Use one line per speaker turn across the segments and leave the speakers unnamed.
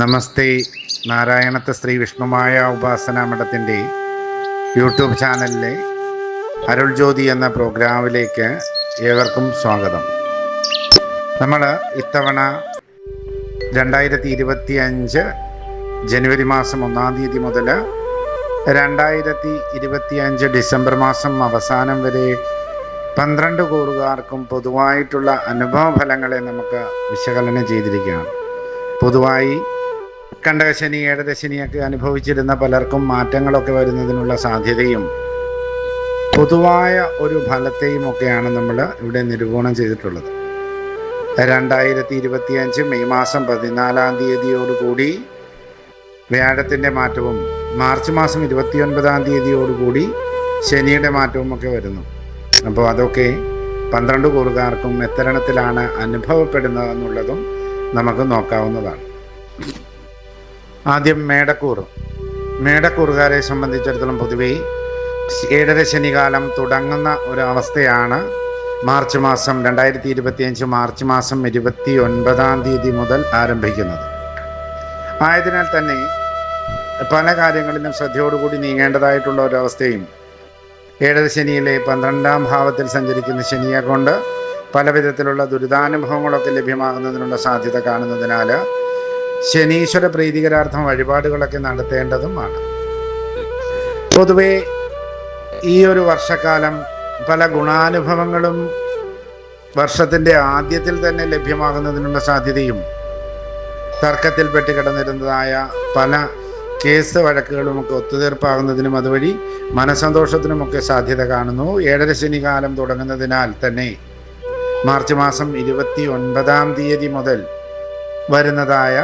നമസ്തേ. നാരായണത്തെ ശ്രീ വിഷ്ണുമായ ഉപാസന മഠത്തിന്റെ യൂട്യൂബ് ചാനലിലെ അരുൾ ജ്യോതി എന്ന പ്രോഗ്രാമിലേക്ക് ഏവർക്കും സ്വാഗതം. നമ്മൾ ഇത്തവണ രണ്ടായിരത്തി ഇരുപത്തി അഞ്ച് ജനുവരി മാസം ഒന്നാം തീയതി മുതൽ രണ്ടായിരത്തി ഇരുപത്തി അഞ്ച് ഡിസംബർ മാസം അവസാനം വരെ പന്ത്രണ്ട് കൂറുകാർക്കും പൊതുവായിട്ടുള്ള അനുഭവ ഫലങ്ങളെ നമുക്ക് വിശകലനം ചെയ്തിരിക്കുകയാണ്. പൊതുവായി കണ്ടകശനി ഏഴരശനിയൊക്കെ അനുഭവിച്ചിരുന്ന പലർക്കും മാറ്റങ്ങളൊക്കെ വരുന്നതിനുള്ള സാധ്യതയും പൊതുവായ ഒരു ഫലത്തെയും ഒക്കെയാണ് നമ്മൾ ഇവിടെ നിരൂപണം ചെയ്തിട്ടുള്ളത്. രണ്ടായിരത്തി ഇരുപത്തി അഞ്ച് മെയ് മാസം പതിനാലാം തീയതിയോടുകൂടി വ്യാഴത്തിന്റെ മാറ്റവും മാർച്ച് മാസം ഇരുപത്തിയൊൻപതാം തീയതിയോടുകൂടി ശനിയുടെ മാറ്റവും ഒക്കെ വരുന്നു. അപ്പോൾ അതൊക്കെ പന്ത്രണ്ട് കൂറുകാർക്കും എത്തരണത്തിലാണ് അനുഭവപ്പെടുന്നതെന്നുള്ളതും നമുക്ക് നോക്കാവുന്നതാണ്. ആദ്യം മേടക്കൂർ. മേടക്കൂറുകാരെ സംബന്ധിച്ചിടത്തോളം പൊതുവേ ഏഴര ശനികാലം തുടങ്ങുന്ന ഒരു അവസ്ഥയാണ് മാർച്ച് മാസം രണ്ടായിരത്തി ഇരുപത്തിയഞ്ച് മാർച്ച് മാസം ഇരുപത്തി ഒൻപതാം തീയതി മുതൽ ആരംഭിക്കുന്നത്. ആയതിനാൽ തന്നെ പല കാര്യങ്ങളിലും ശ്രദ്ധയോടുകൂടി നീങ്ങേണ്ടതായിട്ടുള്ള ഒരവസ്ഥയും ഏഴര ശനിയിലെ പന്ത്രണ്ടാം ഭാവത്തിൽ സഞ്ചരിക്കുന്ന ശനിയെ കൊണ്ട് പല വിധത്തിലുള്ള ദുരിതാനുഭവങ്ങളൊക്കെ ലഭ്യമാകുന്നതിനുള്ള സാധ്യത കാണുന്നതിനാൽ ശനീശ്വര പ്രീതികരാർത്ഥം വഴിപാടുകളൊക്കെ നടത്തേണ്ടതുമാണ്. പൊതുവെ ഈ ഒരു വർഷക്കാലം പല ഗുണാനുഭവങ്ങളും വർഷത്തിന്റെ ആദ്യത്തിൽ തന്നെ ലഭ്യമാകുന്നതിനുള്ള സാധ്യതയും തർക്കത്തിൽപ്പെട്ട് കിടന്നിരുന്നതായ പല കേസ് വഴക്കുകളുമൊക്കെ ഒത്തുതീർപ്പാകുന്നതിനും അതുവഴി മനസന്തോഷത്തിനുമൊക്കെ സാധ്യത കാണുന്നു. ഏഴര ശനി കാലം തുടങ്ങുന്നതിനാൽ തന്നെ മാർച്ച് മാസം ഇരുപത്തി ഒൻപതാം തീയതി മുതൽ വരുന്നതായ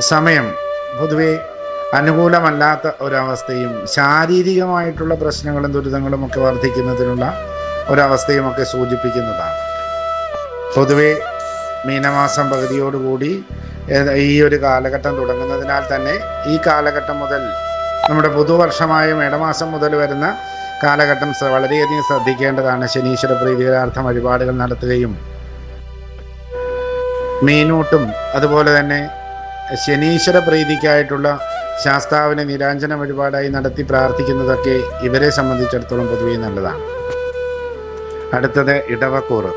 സമയം പൊതുവെ അനുകൂലമല്ലാത്ത ഒരവസ്ഥയും ശാരീരികമായിട്ടുള്ള പ്രശ്നങ്ങളും ദുരിതങ്ങളും ഒക്കെ വർദ്ധിക്കുന്നതിനുള്ള ഒരവസ്ഥയും ഒക്കെ സൂചിപ്പിക്കുന്നതാണ്. പൊതുവെ മീനമാസം പകുതിയോടുകൂടി ഈ ഒരു കാലഘട്ടം തുടങ്ങുന്നതിനാൽ തന്നെ ഈ കാലഘട്ടം മുതൽ നമ്മുടെ പുതുവർഷമായ മേടമാസം മുതൽ വരുന്ന കാലഘട്ടം വളരെയധികം ശ്രദ്ധിക്കേണ്ടതാണ്. ശനീശ്വര പ്രീതികരാർത്ഥം വഴിപാടുകൾ നടത്തുകയും മീനൂട്ടും അതുപോലെ തന്നെ ശനീശ്വര പ്രീതിക്കായിട്ടുള്ള ശാസ്താവിനെ നിരാഞ്ജന വഴിപാടായി നടത്തി പ്രാർത്ഥിക്കുന്നതൊക്കെ ഇവരെ സംബന്ധിച്ചിടത്തോളം പൊതുവെ നല്ലതാണ്. അടുത്തത് ഇടവക്കൂറ്.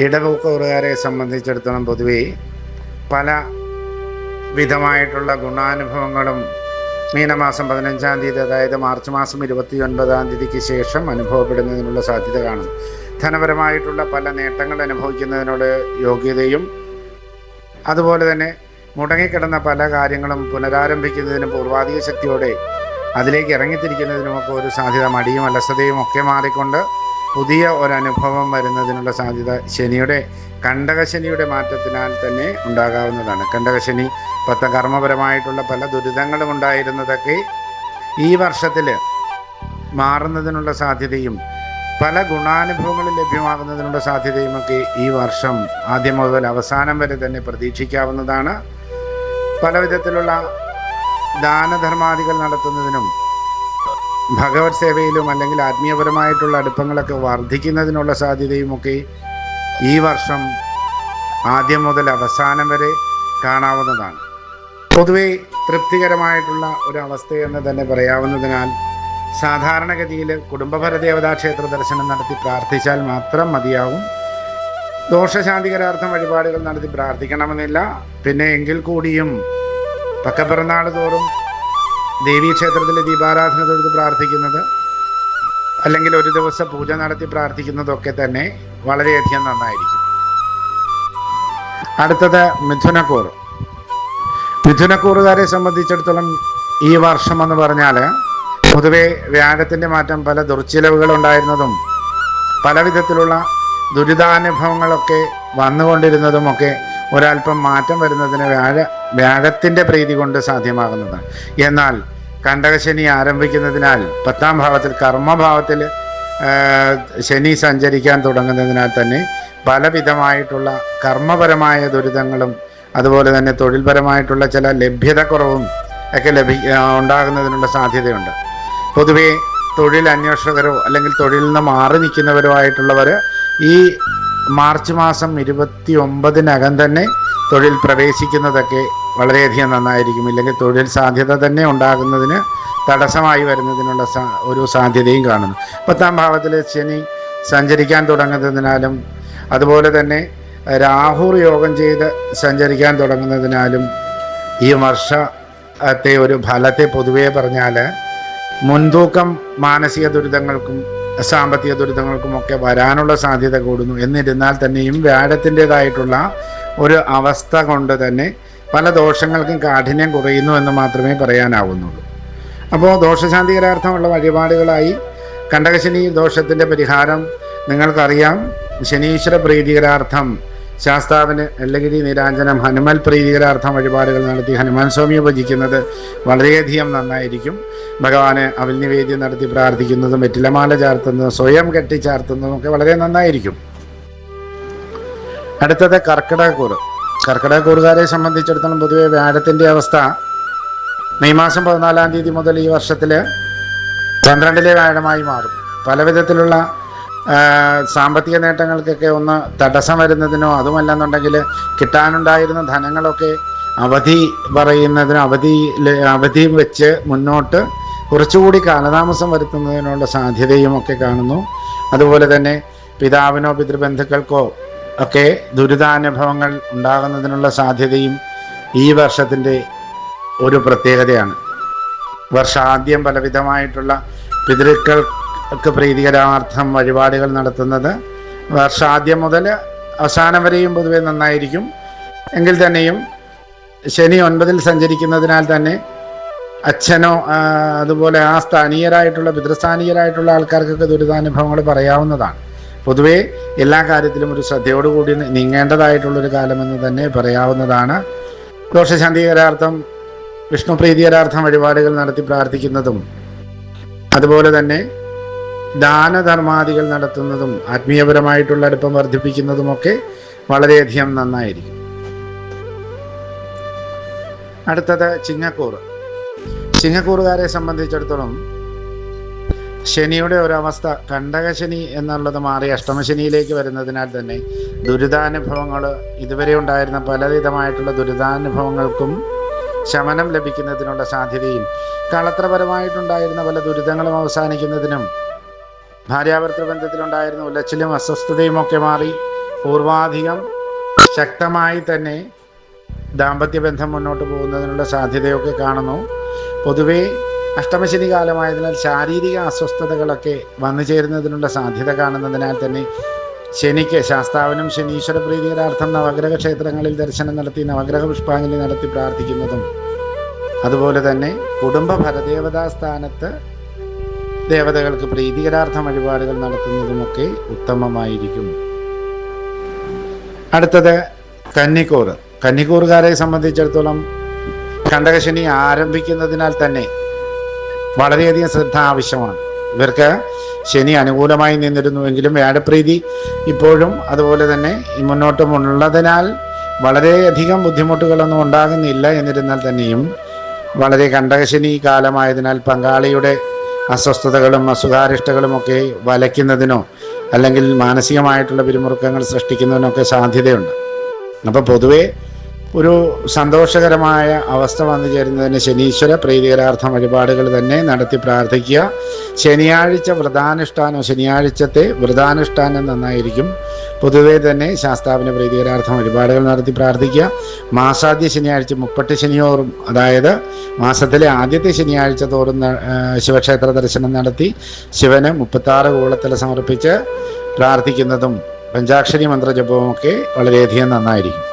ഇടവക്കൂറുകാരെ സംബന്ധിച്ചിടത്തോളം പൊതുവെ പല വിധമായിട്ടുള്ള ഗുണാനുഭവങ്ങളും മീനമാസം പതിനഞ്ചാം തീയതി അതായത് മാർച്ച് മാസം ഇരുപത്തി ഒൻപതാം തീയതിക്ക് ശേഷം അനുഭവപ്പെടുന്നതിനുള്ള സാധ്യത കാണും. ധനപരമായിട്ടുള്ള പല നേട്ടങ്ങൾ അനുഭവിക്കുന്നതിനുള്ള യോഗ്യതയും അതുപോലെ തന്നെ മുടങ്ങിക്കിടന്ന പല കാര്യങ്ങളും പുനരാരംഭിക്കുന്നതിനും പൂർവാധിക ശക്തിയോടെ അതിലേക്ക് ഇറങ്ങിത്തിരിക്കുന്നതിനുമൊക്കെ ഒരു സാധ്യത മടിയും അലസതയും ഒക്കെ മാറിക്കൊണ്ട് പുതിയ ഒരനുഭവം വരുന്നതിനുള്ള സാധ്യത ശനിയുടെ കണ്ടകശനിയുടെ മാറ്റത്തിനാൽ തന്നെ ഉണ്ടാകാവുന്നതാണ്. കണ്ടകശനി പത്ത കർമ്മപരമായിട്ടുള്ള പല ദുരിതങ്ങളും ഉണ്ടായിരുന്നതൊക്കെ ഈ വർഷത്തിൽ മാറുന്നതിനുള്ള സാധ്യതയും പല ഗുണാനുഭവങ്ങളും ലഭ്യമാകുന്നതിനുള്ള സാധ്യതയുമൊക്കെ ഈ വർഷം ആദ്യം മുതൽ അവസാനം വരെ തന്നെ പ്രതീക്ഷിക്കാവുന്നതാണ്. പല വിധത്തിലുള്ള ദാനധർമാദികൾ നടത്തുന്നതിനും ഭഗവത് സേവയിലും അല്ലെങ്കിൽ ആത്മീയപരമായിട്ടുള്ള അടുപ്പങ്ങളൊക്കെ വർദ്ധിക്കുന്നതിനുള്ള സാധ്യതയുമൊക്കെ ഈ വർഷം ആദ്യം മുതൽ അവസാനം വരെ കാണാവുന്നതാണ്. പൊതുവെ തൃപ്തികരമായിട്ടുള്ള ഒരു അവസ്ഥയെന്ന് തന്നെ പറയാവുന്നതിനാൽ സാധാരണഗതിയിൽ കുടുംബപരദേവതാ ക്ഷേത്ര ദർശനം നടത്തി പ്രാർത്ഥിച്ചാൽ മാത്രം മതിയാവും. ദോഷശാന്തികരാർത്ഥം വഴിപാടുകൾ നടത്തി പ്രാർത്ഥിക്കണമെന്നില്ല. പിന്നെ എങ്കിൽ കൂടിയും പക്കപ്പിറന്നാൾ തോറും ദേവീക്ഷേത്രത്തിലെ ദീപാരാധന തൊഴുത് പ്രാർത്ഥിക്കുന്നത് അല്ലെങ്കിൽ ഒരു ദിവസം പൂജ നടത്തി പ്രാർത്ഥിക്കുന്നതൊക്കെ തന്നെ വളരെയധികം നന്നായിരിക്കും. അടുത്തത് മിഥുനക്കൂർ. മിഥുനക്കൂറുകാരെ സംബന്ധിച്ചിടത്തോളം ഈ വർഷം എന്ന് പറഞ്ഞാൽ പൊതുവെ വ്യാഴത്തിന്റെ മാറ്റം പല ദുർച്ചിലവുകൾ ഉണ്ടായിരുന്നതും പല വിധത്തിലുള്ള ദുരിതാനുഭവങ്ങളൊക്കെ വന്നുകൊണ്ടിരുന്നതുമൊക്കെ ഒരല്പം മാറ്റം വരുന്നതിന് വ്യാഴ വ്യാഴത്തിന്റെ പ്രീതി കൊണ്ട് സാധ്യമാകുന്നതാണ്. എന്നാൽ കണ്ടകശനി ആരംഭിക്കുന്നതിനാൽ പത്താം ഭാവത്തിൽ കർമ്മഭാവത്തിൽ ശനി സഞ്ചരിക്കാൻ തുടങ്ങുന്നതിനാൽ തന്നെ പലവിധമായിട്ടുള്ള കർമ്മപരമായ ദുരിതങ്ങളും അതുപോലെ തന്നെ തൊഴിൽപരമായിട്ടുള്ള ചില ലഭ്യതക്കുറവും ഒക്കെ ലഭി ഉണ്ടാകുന്നതിനുള്ള സാധ്യതയുണ്ട്. പൊതുവേ തൊഴിൽ അന്വേഷകരോ അല്ലെങ്കിൽ തൊഴിലിൽ നിന്ന് മാറി നിൽക്കുന്നവരോ ആയിട്ടുള്ളവർ ഈ മാർച്ച് മാസം ഇരുപത്തി ഒമ്പതിനകം തന്നെ തൊഴിൽ പ്രവേശിക്കുന്നതൊക്കെ വളരെയധികം നന്നായിരിക്കും. ഇല്ലെങ്കിൽ തൊഴിൽ സാധ്യത തന്നെ ഉണ്ടാകുന്നതിന് തടസ്സമായി വരുന്നതിനുള്ള ഒരു സാധ്യതയും കാണുന്നു. പത്താം ഭാവത്തിൽ ശനി സഞ്ചരിക്കാൻ തുടങ്ങുന്നതിനാലും അതുപോലെ തന്നെ രാഹു യോഗം ചെയ്ത് സഞ്ചരിക്കാൻ തുടങ്ങുന്നതിനാലും ഈ വർഷത്തെ ഒരു ഫലത്തെ പൊതുവേ പറഞ്ഞാൽ മുൻതൂക്കം മാനസിക ദുരിതങ്ങൾക്കും സാമ്പത്തിക ദുരിതങ്ങൾക്കും ഒക്കെ വരാനുള്ള സാധ്യത കൂടുന്നു. എന്നിരുന്നാൽ തന്നെയും വ്യാഴത്തിന്റെതായിട്ടുള്ള ഒരു അവസ്ഥ കൊണ്ട് തന്നെ പല ദോഷങ്ങൾക്കും കാഠിന്യം കുറയുന്നു എന്ന് മാത്രമേ പറയാനാവുന്നുള്ളൂ. അപ്പോൾ ദോഷശാന്തികരാർത്ഥമുള്ള വഴിപാടുകളായി കണ്ടകശനി ദോഷത്തിന്റെ പരിഹാരം നിങ്ങൾക്കറിയാം. ശനീശ്വര പ്രീതികരാർത്ഥം ശാസ്താവിന് എല്ലഗിരി നിരാഞ്ജനം ഹനുമൽ പ്രീതികരാർത്ഥം വഴിപാടുകൾ നടത്തി ഹനുമാൻ സ്വാമിയെ ഭജിക്കുന്നത് വളരെയധികം നന്നായിരിക്കും. ഭഗവാനെ അവിൽ നിവേദ്യം നടത്തി പ്രാർത്ഥിക്കുന്നതും വെറ്റിലമാല ചാർത്തുന്നതും സ്വയം കെട്ടി ചാർത്തുന്നതും ഒക്കെ വളരെ നന്നായിരിക്കും. അടുത്തത് കർക്കിടകക്കൂറ്. കർക്കിടകക്കൂറുകാരെ സംബന്ധിച്ചിടത്തോളം പൊതുവെ വ്യാഴത്തിന്റെ അവസ്ഥ മെയ് മാസം പതിനാലാം തീയതി മുതൽ ഈ വർഷത്തിൽ പന്ത്രണ്ടിലെ വ്യാഴമായി മാറും. പല വിധത്തിലുള്ള സാമ്പത്തിക നേട്ടങ്ങൾക്കൊക്കെ ഒന്ന് തടസ്സം വരുന്നതിനോ അതുമല്ലെന്നുണ്ടെങ്കിൽ കിട്ടാനുണ്ടായിരുന്ന ധനങ്ങളൊക്കെ അവധി പറയുന്നതിന് അവധി അവധി വെച്ച് മുന്നോട്ട് കുറച്ചുകൂടി കാലതാമസം വരുത്തുന്നതിനുള്ള സാധ്യതയും ഒക്കെ കാണുന്നു. അതുപോലെ തന്നെ പിതാവിനോ പിതൃബന്ധുക്കൾക്കോ ഒക്കെ ദുരിതാനുഭവങ്ങൾ ഉണ്ടാകുന്നതിനുള്ള സാധ്യതയും ഈ വർഷത്തിന്റെ ഒരു പ്രത്യേകതയാണ്. വർഷാദ്യം പലവിധമായിട്ടുള്ള പിതൃക്കൾക്ക് പ്രീതികരാർത്ഥം വഴിപാടുകൾ നടത്തുന്നത്. വർഷാദ്യം മുതൽ അവസാനം വരെയും പൊതുവെ നന്നായിരിക്കും. എങ്കിൽ തന്നെയും ശനി ഒൻപതിൽ സഞ്ചരിക്കുന്നതിനാൽ തന്നെ അച്ഛനോ അതുപോലെ ആ സ്ഥാനീയരായിട്ടുള്ള പിതൃസ്ഥാനീയരായിട്ടുള്ള ആൾക്കാർക്കൊക്കെ ദുരിതാനുഭവങ്ങൾ പറയാവുന്നതാണ്. പൊതുവേ എല്ലാ കാര്യത്തിലും ഒരു ശ്രദ്ധയോടുകൂടി നീങ്ങേണ്ടതായിട്ടുള്ളൊരു കാലമെന്ന് തന്നെ പറയാവുന്നതാണ്. ദോഷശാന്തികരാർത്ഥം വിഷ്ണു പ്രീതികരാർത്ഥം വഴിപാടുകൾ നടത്തി പ്രാർത്ഥിക്കുന്നതും അതുപോലെ തന്നെ ദാനധർമാദികൾ നടത്തുന്നതും ആത്മീയപരമായിട്ടുള്ള അടുപ്പം വർദ്ധിപ്പിക്കുന്നതുമൊക്കെ വളരെയധികം നന്നായിരിക്കും. അടുത്തത് ചിങ്ങക്കൂർ ചിങ്ങക്കൂറുകാരെ സംബന്ധിച്ചിടത്തോളം ശനിയുടെ ഒരവസ്ഥ കണ്ടകശനി എന്നുള്ളത് മാറി അഷ്ടമശനിയിലേക്ക് വരുന്നതിനാൽ തന്നെ ദുരിതാനുഭവങ്ങൾ ഇതുവരെ ഉണ്ടായിരുന്ന പലവിധമായിട്ടുള്ള ദുരിതാനുഭവങ്ങൾക്കും ശമനം ലഭിക്കുന്നതിനുള്ള സാധ്യതയും കളത്രപരമായിട്ടുണ്ടായിരുന്ന പല ദുരിതങ്ങളും അവസാനിക്കുന്നതിനും ഭാര്യാഭർത്തൃ ബന്ധത്തിലുണ്ടായിരുന്ന ഉലച്ചിലും അസ്വസ്ഥതയും ഒക്കെ മാറി പൂർവാധികം ശക്തമായി തന്നെ ദാമ്പത്യ ബന്ധം മുന്നോട്ട് പോകുന്നതിനുള്ള സാധ്യതയൊക്കെ കാണുന്നു. പൊതുവേ അഷ്ടമശനി കാലമായതിനാൽ ശാരീരിക അസ്വസ്ഥതകളൊക്കെ വന്നു ചേരുന്നതിനുള്ള സാധ്യത കാണുന്നതിനാൽ തന്നെ ശനിക്ക് ശാസ്താവിനും ശനീശ്വര പ്രീതികരാർത്ഥം നവഗ്രഹ ക്ഷേത്രങ്ങളിൽ ദർശനം നടത്തി നവഗ്രഹ പുഷ്പാഞ്ജലി നടത്തി പ്രാർത്ഥിക്കുന്നതും. അതുപോലെ തന്നെ കുടുംബ ഭരദേവതാ സ്ഥാനത്ത് ദേവതകൾക്ക് പ്രീതികരാർത്ഥ വഴിപാടുകൾ നടത്തുന്നതുമൊക്കെ ഉത്തമമായിരിക്കും. അടുത്തത് കന്നിക്കൂർ കന്നിക്കൂറുകാരെ സംബന്ധിച്ചിടത്തോളം കണ്ടകശനി ആരംഭിക്കുന്നതിനാൽ തന്നെ വളരെയധികം ശ്രദ്ധ ആവശ്യമാണ്. ഇവർക്ക് ശനി അനുകൂലമായി നിന്നിരുന്നുവെങ്കിലും വ്യാഴപ്രീതി ഇപ്പോഴും അതുപോലെ തന്നെ മുന്നോട്ടും ഉള്ളതിനാൽ വളരെയധികം ബുദ്ധിമുട്ടുകളൊന്നും ഉണ്ടാകുന്നില്ല എന്നിരുന്നാൽ തന്നെയും വളരെ കണ്ടകശനി കാലമായതിനാൽ പങ്കാളിയുടെ അസ്വസ്ഥതകളും അസുഖാരിഷ്ടകളും ഒക്കെ വലയ്ക്കുന്നതിനോ അല്ലെങ്കിൽ മാനസികമായിട്ടുള്ള പിരിമുറുക്കങ്ങൾ സൃഷ്ടിക്കുന്നതിനൊക്കെ സാധ്യതയുണ്ട്. അപ്പോൾ പൊതുവേ ഒരു സന്തോഷകരമായ അവസ്ഥ വന്നു ചേരുന്നതിന് ശനീശ്വര പ്രീതികരാർത്ഥം വഴിപാടുകൾ തന്നെ നടത്തി പ്രാർത്ഥിക്കുക. ശനിയാഴ്ച വ്രതാനുഷ്ഠാനം ശനിയാഴ്ചത്തെ വ്രതാനുഷ്ഠാനം നന്നായിരിക്കും. പൊതുവേ തന്നെ ശാസ്താവിന് പ്രീതികരാർത്ഥം വഴിപാടുകൾ നടത്തി പ്രാർത്ഥിക്കുക. മാസാദ്യ ശനിയാഴ്ച മുപ്പട്ട് ശനിയോറും അതായത് മാസത്തിലെ ആദ്യത്തെ ശനിയാഴ്ച തോറും ശിവക്ഷേത്ര ദർശനം നടത്തി ശിവന് മുപ്പത്താറ് കൂളത്തില സമർപ്പിച്ച് പ്രാർത്ഥിക്കുന്നതും പഞ്ചാക്ഷരി മന്ത്രജപവുമൊക്കെ വളരെയധികം നന്നായിരിക്കും.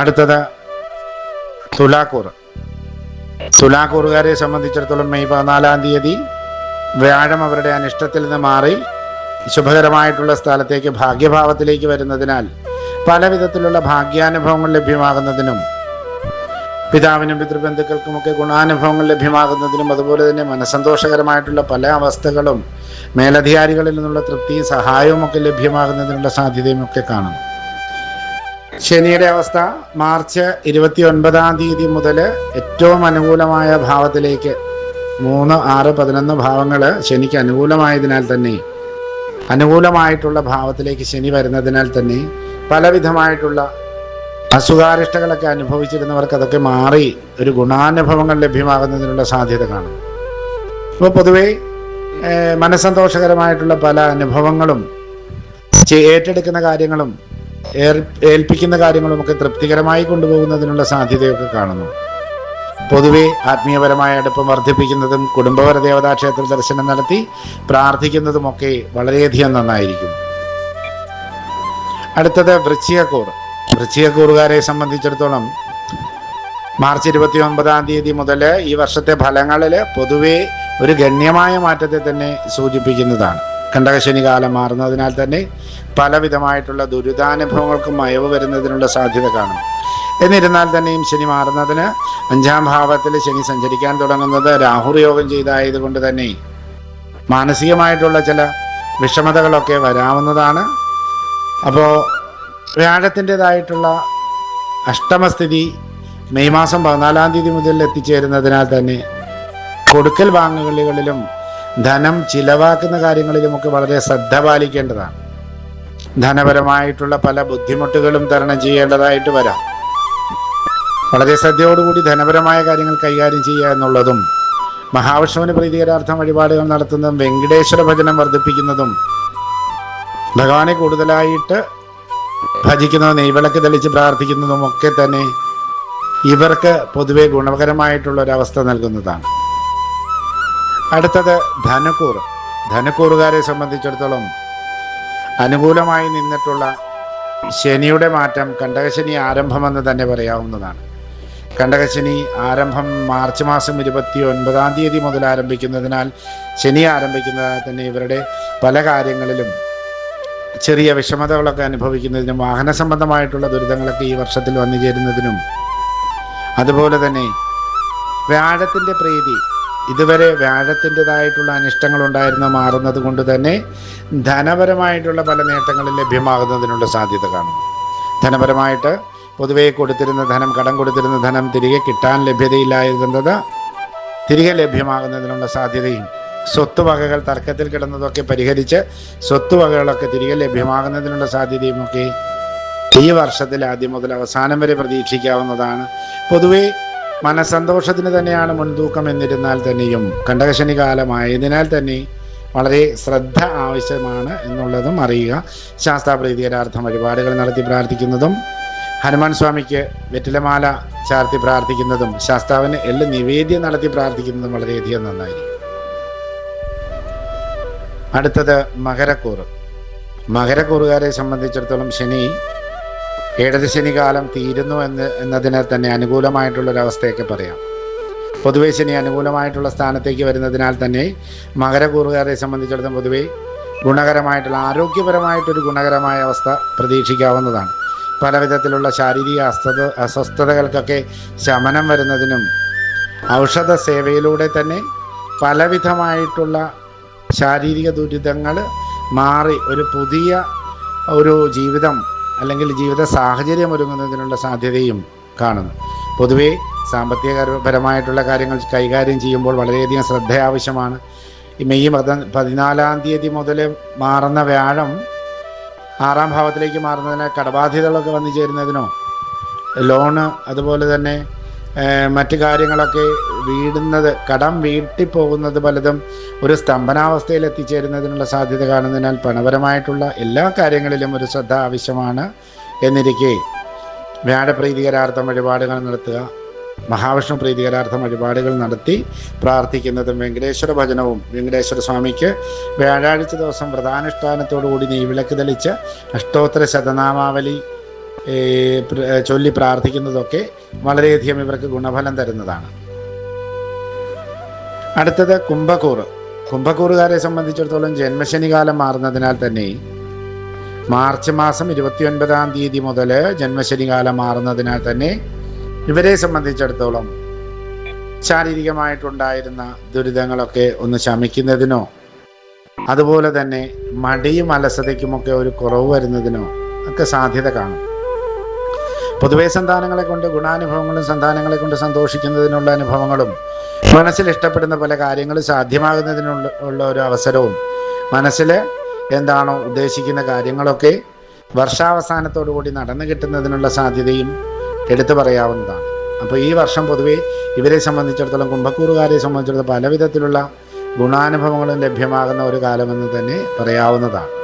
അടുത്തത് തുലാക്കൂർ. തുലാക്കൂറുകാരെ സംബന്ധിച്ചിടത്തോളം മെയ് പതിനാലാം തീയതി വ്യാഴം അവരുടെ അനിഷ്ടത്തിൽ നിന്ന് മാറി ശുഭകരമായിട്ടുള്ള സ്ഥലത്തേക്ക് ഭാഗ്യഭാവത്തിലേക്ക് വരുന്നതിനാൽ പല വിധത്തിലുള്ള ഭാഗ്യാനുഭവങ്ങൾ ലഭ്യമാകുന്നതിനും പിതാവിനും പിതൃബന്ധുക്കൾക്കുമൊക്കെ ഗുണാനുഭവങ്ങൾ ലഭ്യമാകുന്നതിനും അതുപോലെ തന്നെ മനസ്സന്തോഷകരമായിട്ടുള്ള പല അവസ്ഥകളും മേലധികാരികളിൽ നിന്നുള്ള തൃപ്തിയും സഹായവും ഒക്കെ ലഭ്യമാകുന്നതിനുള്ള സാധ്യതയും ഒക്കെ കാണുന്നു ശനിയുടെ അവസ്ഥ മാർച്ച് ഇരുപത്തി ഒൻപതാം തീയതി മുതൽ ഏറ്റവും അനുകൂലമായ ഭാവത്തിലേക്ക് മൂന്ന് ആറ് പതിനൊന്ന് ഭാവങ്ങൾ ശനിക്ക് അനുകൂലമായതിനാൽ തന്നെ അനുകൂലമായിട്ടുള്ള ഭാവത്തിലേക്ക് ശനി വരുന്നതിനാൽ തന്നെ പലവിധമായിട്ടുള്ള അസുഖാരിഷ്ടകളൊക്കെ അനുഭവിച്ചിരുന്നവർക്ക് അതൊക്കെ മാറി ഒരു ഗുണാനുഭവങ്ങൾ ലഭ്യമാകുന്നതിനുള്ള സാധ്യത കാണും. അപ്പോൾ പൊതുവേ മനസ്സന്തോഷകരമായിട്ടുള്ള പല അനുഭവങ്ങളും ഏറ്റെടുക്കുന്ന കാര്യങ്ങളും ഏൽപ്പിക്കുന്ന കാര്യങ്ങളും ഒക്കെ തൃപ്തികരമായി കൊണ്ടുപോകുന്നതിനുള്ള സാധ്യതയൊക്കെ കാണുന്നു. പൊതുവെ ആത്മീയപരമായ അടുപ്പം വർദ്ധിപ്പിക്കുന്നതും കുടുംബപര ദേവതാ ക്ഷേത്ര ദർശനം നടത്തി പ്രാർത്ഥിക്കുന്നതുമൊക്കെ വളരെയധികം നന്നായിരിക്കും. അടുത്തത് വൃശ്ചികക്കൂർ. വൃശ്ചികക്കൂറുകാരെ സംബന്ധിച്ചിടത്തോളം മാർച്ച് ഇരുപത്തി ഒൻപതാം തീയതി മുതൽ ഈ വർഷത്തെ ഫലങ്ങളിൽ പൊതുവെ ഒരു ഗണ്യമായ മാറ്റത്തെ തന്നെ സൂചിപ്പിക്കുന്നതാണ്. കണ്ടകശനി കാലം മാറുന്നതിനാൽ തന്നെ പലവിധമായിട്ടുള്ള ദുരിതാനുഭവങ്ങൾക്കും അയവ് വരുന്നതിനുള്ള സാധ്യത കാണും. എന്നിരുന്നാൽ തന്നെയും ശനി മാറുന്നതിന് അഞ്ചാം ഭാവത്തിൽ ശനി സഞ്ചരിക്കാൻ തുടങ്ങുന്നത് രാഹുർ യോഗം ചെയ്തായതുകൊണ്ട് തന്നെ മാനസികമായിട്ടുള്ള ചില വിഷമതകളൊക്കെ വരാവുന്നതാണ്. അപ്പോൾ വ്യാഴത്തിന്റെതായിട്ടുള്ള അഷ്ടമസ്ഥിതി മെയ് മാസം പതിനാലാം തീയതി മുതൽ എത്തിച്ചേരുന്നതിനാൽ തന്നെ കൊടുക്കൽ വാങ്ങലുകളിലും ധനം ചിലവാക്കുന്ന കാര്യങ്ങളിലുമൊക്കെ വളരെ ശ്രദ്ധ പാലിക്കേണ്ടതാണ്. ധനപരമായിട്ടുള്ള പല ബുദ്ധിമുട്ടുകളും തരണം ചെയ്യേണ്ടതായിട്ട് വരാം. വളരെ ശ്രദ്ധയോടുകൂടി ധനപരമായ കാര്യങ്ങൾ കൈകാര്യം ചെയ്യുക എന്നുള്ളതും മഹാവിഷ്ണുവിന് പ്രീതികരാർത്ഥം വഴിപാടുകൾ നടത്തുന്നതും വെങ്കടേശ്വര ഭജനം വർദ്ധിപ്പിക്കുന്നതും ഭഗവാനെ കൂടുതലായിട്ട് ഭജിക്കുന്നതും നെയ്വിളക്ക് തെളിച്ച് പ്രാർത്ഥിക്കുന്നതും ഒക്കെ തന്നെ ഇവർക്ക് പൊതുവെ ഗുണകരമായിട്ടുള്ള ഒരവസ്ഥ നൽകുന്നതാണ്. അടുത്തത് ധനുക്കൂർ. ധനുക്കൂറുകാരെ സംബന്ധിച്ചിടത്തോളം അനുകൂലമായി നിന്നിട്ടുള്ള ശനിയുടെ മാറ്റം കണ്ടകശനി ആരംഭമെന്ന് തന്നെ പറയാവുന്നതാണ്. കണ്ടകശനി ആരംഭം മാർച്ച് മാസം ഇരുപത്തി ഒൻപതാം തീയതി മുതൽ ആരംഭിക്കുന്നതിനാൽ ശനി ആരംഭിക്കുന്നതിനാൽ തന്നെ ഇവരുടെ പല കാര്യങ്ങളിലും ചെറിയ വിഷമതകളൊക്കെ അനുഭവിക്കുന്നതിനും വാഹന സംബന്ധമായിട്ടുള്ള ദുരിതങ്ങളൊക്കെ ഈ വർഷത്തിൽ വന്നു ചേരുന്നതിനും അതുപോലെ തന്നെ വ്യാഴത്തിന്റെ പ്രീതി ഇതുവരെ വ്യാഴത്തിന്റെതായിട്ടുള്ള അനിഷ്ടങ്ങൾ ഉണ്ടായിരുന്ന മാറുന്നത് കൊണ്ട് തന്നെ ധനപരമായിട്ടുള്ള പല നേട്ടങ്ങളും ലഭ്യമാകുന്നതിനുള്ള സാധ്യത കാണുന്നു. ധനപരമായിട്ട് പൊതുവെ കൊടുത്തിരുന്ന ധനം കടം കൊടുത്തിരുന്ന ധനം തിരികെ കിട്ടാൻ ലഭ്യതയില്ലായിരുന്നത് തിരികെ ലഭ്യമാകുന്നതിനുള്ള സാധ്യതയും സ്വത്ത് വകകൾ തർക്കത്തിൽ കിടന്നതൊക്കെ പരിഹരിച്ച് സ്വത്ത് വകകളൊക്കെ തിരികെ ലഭ്യമാകുന്നതിനുള്ള സാധ്യതയുമൊക്കെ ഈ വർഷത്തിൽ ആദ്യം മുതൽ അവസാനം വരെ പ്രതീക്ഷിക്കാവുന്നതാണ്. പൊതുവെ മനസന്തോഷത്തിന് തന്നെയാണ് മുൻതൂക്കം എന്നിരുന്നാൽ തന്നെയും. കണ്ടകശനി കാലമായതിനാൽ തന്നെ വളരെ ശ്രദ്ധ ആവശ്യമാണ് എന്നുള്ളതും അറിയുക. ശാസ്താപ്രീതികരാർത്ഥം വഴിപാടുകൾ നടത്തി പ്രാർത്ഥിക്കുന്നതും ഹനുമാൻ സ്വാമിക്ക് വെറ്റിലമാല ചാർത്തി പ്രാർത്ഥിക്കുന്നതും ശാസ്താവിന് എള്ള് നിവേദ്യം നടത്തി പ്രാർത്ഥിക്കുന്നതും വളരെയധികം നന്നായിരിക്കും. അടുത്തത് മകരക്കൂറ്. മകരക്കൂറുകാരെ സംബന്ധിച്ചിടത്തോളം ശനി ഏഴര ശനികാലം തീരുന്നു എന്ന് എന്നതിനെ തന്നെ അനുകൂലമായിട്ടുള്ളൊരവസ്ഥയൊക്കെ പറയാം. പൊതുവെ ശനി അനുകൂലമായിട്ടുള്ള സ്ഥാനത്തേക്ക് വരുന്നതിനാൽ തന്നെ മകരകൂറുകാരെ സംബന്ധിച്ചിടത്തോളം പൊതുവെ ഗുണകരമായിട്ടുള്ള ആരോഗ്യപരമായിട്ടൊരു ഗുണകരമായ അവസ്ഥ പ്രതീക്ഷിക്കാവുന്നതാണ്. പല വിധത്തിലുള്ള ശാരീരിക അസ്വത അസ്വസ്ഥതകൾക്കൊക്കെ ശമനം വരുന്നതിനും ഔഷധ സേവയിലൂടെ തന്നെ പലവിധമായിട്ടുള്ള ശാരീരിക ദുരിതങ്ങൾ മാറി ഒരു പുതിയ ഒരു ജീവിതം അല്ലെങ്കിൽ ജീവിത സാഹചര്യം ഒരുങ്ങുന്നതിനുള്ള സാധ്യതയും കാണുന്നു. പൊതുവേ സാമ്പത്തികപരമായിട്ടുള്ള കാര്യങ്ങൾ കൈകാര്യം ചെയ്യുമ്പോൾ വളരെയധികം ശ്രദ്ധ ആവശ്യമാണ്. ഈ മെയ് പത പതിനാലാം തീയതി മുതൽ മാറുന്ന വ്യാഴം ആറാം ഭാവത്തിലേക്ക് മാറുന്നതിന് കടബാധ്യതകളൊക്കെ വന്നു ചേരുന്നതിനോ ലോണ് അതുപോലെ തന്നെ മറ്റു കാര്യങ്ങളൊക്കെ വീടുന്നത് കടം വീട്ടിപ്പോകുന്നത് പലതും ഒരു സ്തംഭനാവസ്ഥയിൽ എത്തിച്ചേരുന്നതിനുള്ള സാധ്യത കാണുന്നതിനാൽ പണപരമായിട്ടുള്ള എല്ലാ കാര്യങ്ങളിലും ഒരു ശ്രദ്ധ ആവശ്യമാണ് എന്നിരിക്കെ വ്യാഴപ്രീതികരാർത്ഥം വഴിപാടുകൾ നടത്തുക മഹാവിഷ്ണു പ്രീതികരാർത്ഥം വഴിപാടുകൾ നടത്തി പ്രാർത്ഥിക്കുന്നതും വെങ്കടേശ്വര ഭജനവും വെങ്കടേശ്വര സ്വാമിക്ക് വ്യാഴാഴ്ച ദിവസം വ്രതാനുഷ്ഠാനത്തോടുകൂടി നെയ്വിളക്ക് തെളിച്ച് അഷ്ടോത്തര ശതനാമാവലി ചൊല്ലി പ്രാർത്ഥിക്കുന്നതൊക്കെ വളരെയധികം ഇവർക്ക് ഗുണഫലം തരുന്നതാണ്. അടുത്തത് കുംഭക്കൂർ കുംഭക്കൂറുകാരെ സംബന്ധിച്ചിടത്തോളം ജന്മശനി കാലം മാറുന്നതിനാൽ തന്നെ മാർച്ച് മാസം ഇരുപത്തിയൊൻപതാം തീയതി മുതൽ ജന്മശനി കാലം മാറുന്നതിനാൽ തന്നെ ഇവരെ സംബന്ധിച്ചിടത്തോളം ശാരീരികമായിട്ടുണ്ടായിരുന്ന ദുരിതങ്ങളൊക്കെ ഒന്ന് ശമിക്കുന്നതിനോ അതുപോലെ തന്നെ മടിയും അലസതയ്ക്കുമൊക്കെ ഒരു കുറവ് വരുന്നതിനോ ഒക്കെ സാധ്യത കാണും. പൊതുവെ സന്താനങ്ങളെ കൊണ്ട് ഗുണാനുഭവങ്ങളും സന്താനങ്ങളെ കൊണ്ട് സന്തോഷിക്കുന്നതിനുള്ള അനുഭവങ്ങളും മനസ്സിൽ ഇഷ്ടപ്പെടുന്ന പല കാര്യങ്ങളും സാധ്യമാകുന്നതിനുള്ള ഉള്ള ഒരു അവസരവും മനസ്സിൽ എന്താണോ ഉദ്ദേശിക്കുന്ന കാര്യങ്ങളൊക്കെ വർഷാവസാനത്തോടു കൂടി നടന്നു കിട്ടുന്നതിനുള്ള സാധ്യതയും എടുത്തു പറയാവുന്നതാണ്. അപ്പോൾ ഈ വർഷം പൊതുവേ ഇവരെ സംബന്ധിച്ചിടത്തോളം കുംഭക്കൂറുകാരെ സംബന്ധിച്ചിടത്തോളം പല വിധത്തിലുള്ള ഗുണാനുഭവങ്ങളും ലഭ്യമാകുന്ന ഒരു കാലമെന്ന് തന്നെ പറയാവുന്നതാണ്.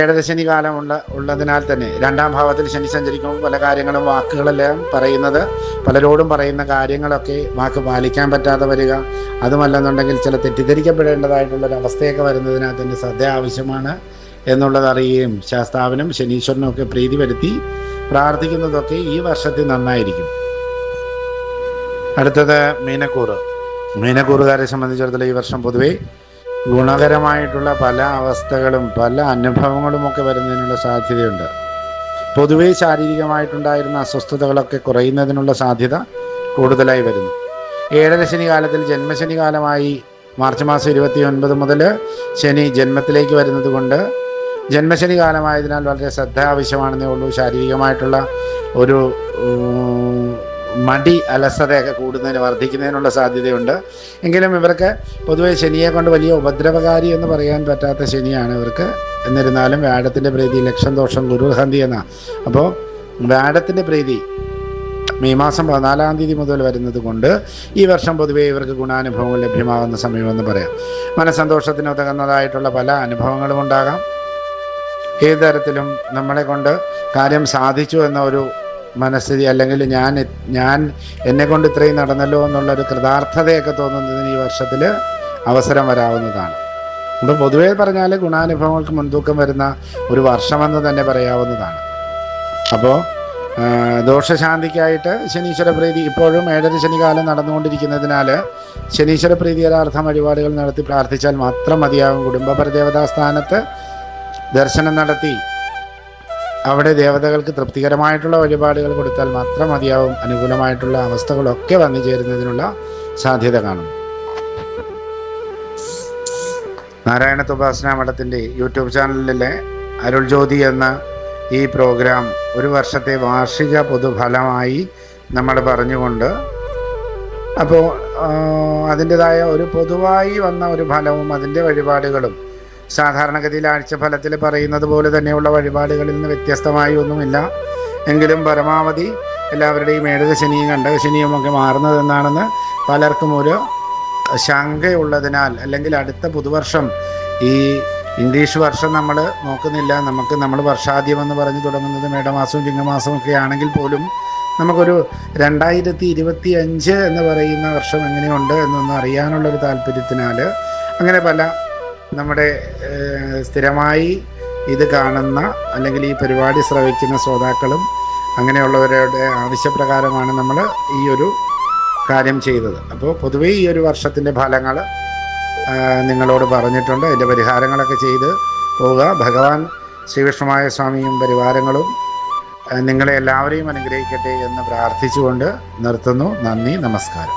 ഏഴരശനി കാലം ഉള്ള ഉള്ളതിനാൽ തന്നെ രണ്ടാം ഭാവത്തിൽ ശനി സഞ്ചരിക്കുമ്പോൾ പല കാര്യങ്ങളും വാക്കുകളെല്ലാം പറയുന്നത് പലരോടും പറയുന്ന കാര്യങ്ങളൊക്കെ വാക്ക് പാലിക്കാൻ പറ്റാതെ വരിക. അതുമല്ലെന്നുണ്ടെങ്കിൽ ചില തെറ്റിദ്ധരിക്കപ്പെടേണ്ടതായിട്ടുള്ള ഒരു അവസ്ഥയൊക്കെ വരുന്നതിനാൽ തന്നെ ശ്രദ്ധ ആവശ്യമാണ് എന്നുള്ളത് അറിയുകയും ശാസ്താവിനും ശനീശ്വരനും ഒക്കെ പ്രീതി വരുത്തി പ്രാർത്ഥിക്കുന്നതൊക്കെ ഈ വർഷത്തിൽ നന്നായിരിക്കും. അടുത്തത് മീനക്കൂറ്. മീനക്കൂറുകാരെ സംബന്ധിച്ചിടത്തോളം ഈ വർഷം പൊതുവേ ഗുണകരമായിട്ടുള്ള പല അവസ്ഥകളും പല അനുഭവങ്ങളും ഒക്കെ വരുന്നതിനുള്ള സാധ്യതയുണ്ട്. പൊതുവേ ശാരീരികമായിട്ടുണ്ടായിരുന്ന അസ്വസ്ഥതകളൊക്കെ കുറയുന്നതിനുള്ള സാധ്യത കൂടുതലായി വരുന്നു. ഏഴര ശനി കാലത്തിൽ ജന്മശനി കാലമായി മാർച്ച് മാസം ഇരുപത്തി ഒൻപത് മുതൽ ശനി ജന്മത്തിലേക്ക് വരുന്നത് കൊണ്ട് ജന്മശനി കാലമായതിനാൽ വളരെ ശ്രദ്ധ ആവശ്യമാണെന്നേ ഉള്ളൂ. ശാരീരികമായിട്ടുള്ള ഒരു മടി അലസതയൊക്കെ കൂടുന്നതിന് വർദ്ധിക്കുന്നതിനുള്ള സാധ്യതയുണ്ട്. എങ്കിലും ഇവർക്ക് പൊതുവെ ശനിയെ കൊണ്ട് വലിയ ഉപദ്രവകാരി എന്ന് പറയാൻ പറ്റാത്ത ശനിയാണ് ഇവർക്ക്. എന്നിരുന്നാലും വ്യാഴത്തിന്റെ പ്രീതി ലക്ഷം ദോഷം ഗുരുഹന്തി എന്ന. അപ്പോൾ വ്യാഴത്തിന്റെ പ്രീതി മെയ് മാസം പതിനാലാം തീയതി മുതൽ വരുന്നത് കൊണ്ട് ഈ വർഷം പൊതുവെ ഇവർക്ക് ഗുണാനുഭവം ലഭ്യമാകുന്ന സമയമെന്ന് പറയാം. മനസ്സന്തോഷത്തിന് ഉതകുന്നതായിട്ടുള്ള പല അനുഭവങ്ങളും ഉണ്ടാകാം. ഏത് തരത്തിലും നമ്മളെ കൊണ്ട് കാര്യം സാധിച്ചു എന്ന ഒരു മനസ്ഥിതി അല്ലെങ്കിൽ ഞാൻ ഞാൻ എന്നെ കൊണ്ട് ഇത്രയും നടന്നല്ലോ എന്നുള്ളൊരു കൃതാർത്ഥതയൊക്കെ തോന്നുന്നതിന് ഈ വർഷത്തിൽ അവസരം വരാവുന്നതാണ്. അപ്പം പൊതുവേ പറഞ്ഞാൽ ഗുണാനുഭവങ്ങൾക്ക് മുൻതൂക്കം വരുന്ന ഒരു വർഷമെന്ന് തന്നെ പറയാവുന്നതാണ്. അപ്പോൾ ദോഷശാന്തിക്കായിട്ട് ശനീശ്വര പ്രീതി ഇപ്പോഴും ഏഴര ശനികാലം നടന്നുകൊണ്ടിരിക്കുന്നതിനാൽ ശനീശ്വര പ്രീതിയരാർത്ഥം വഴിപാടുകൾ നടത്തി പ്രാർത്ഥിച്ചാൽ മാത്രം മതിയാകും. കുടുംബ സ്ഥാനത്ത് ദർശനം നടത്തി അവിടെ ദേവതകൾക്ക് തൃപ്തികരമായിട്ടുള്ള വഴിപാടുകൾ കൊടുത്താൽ മാത്രം മതിയാവും. അനുകൂലമായിട്ടുള്ള അവസ്ഥകളൊക്കെ വന്നു ചേരുന്നതിനുള്ള സാധ്യത കാണും. നാരായണ തുപാസന മഠത്തിന്റെ യൂട്യൂബ് ചാനലിലെ അരുൾ ജ്യോതി എന്ന ഈ പ്രോഗ്രാം ഒരു വർഷത്തെ വാർഷിക പൊതുഫലമായി നമ്മൾ പറഞ്ഞുകൊണ്ട് അപ്പോൾ അതിന്റെതായ ഒരു പൊതുവായി വന്ന ഒരു ഫലവും അതിന്റെ വഴിപാടുകളും സാധാരണഗതിയിൽ ആഴ്ചഫലത്തിൽ പറയുന്നത് പോലെ തന്നെയുള്ള വഴിപാടുകളിൽ നിന്ന് വ്യത്യസ്തമായി ഒന്നുമില്ല. എങ്കിലും പരമാവധി എല്ലാവരുടെയും ഏഴകശനിയും കണ്ടകശനിയും ഒക്കെ മാറുന്നതെന്നാണെന്ന് പലർക്കും ഒരു ശങ്കയുള്ളതിനാൽ അല്ലെങ്കിൽ അടുത്ത പുതുവർഷം ഈ ഇംഗ്ലീഷ് വർഷം നമ്മൾ നോക്കുന്നില്ല. നമുക്ക് നമ്മൾ വർഷാദ്യം എന്ന് പറഞ്ഞ് തുടങ്ങുന്നത് മേടമാസവും ചിങ്ങമാസവും ഒക്കെ ആണെങ്കിൽ പോലും നമുക്കൊരു രണ്ടായിരത്തി ഇരുപത്തി അഞ്ച് എന്ന് പറയുന്ന വർഷം എങ്ങനെയുണ്ട് എന്നൊന്ന് അറിയാനുള്ളൊരു താല്പര്യത്തിനാൽ അങ്ങനെ പല നമ്മുടെ സ്ഥിരമായി ഇത് കാണുന്ന അല്ലെങ്കിൽ ഈ പരിപാടി ശ്രവിക്കുന്ന ശ്രോതാക്കളും അങ്ങനെയുള്ളവരുടെ ആവശ്യപ്രകാരമാണ് നമ്മൾ ഈ ഒരു കാര്യം ചെയ്തത്. അപ്പോൾ പൊതുവേ ഈ ഒരു വർഷത്തിന്റെ ഫലങ്ങൾ നിങ്ങളോട് പറഞ്ഞിട്ടുണ്ട്. അതിന്റെ പരിഹാരങ്ങളൊക്കെ ചെയ്ത് പോവുക. ഭഗവാൻ ശ്രീകൃഷ്ണമായ സ്വാമിയും പരിവാരങ്ങളും നിങ്ങളെ എല്ലാവരെയും അനുഗ്രഹിക്കട്ടെ എന്ന് പ്രാർത്ഥിച്ചുകൊണ്ട് നിർത്തുന്നു. നന്ദി നമസ്കാരം.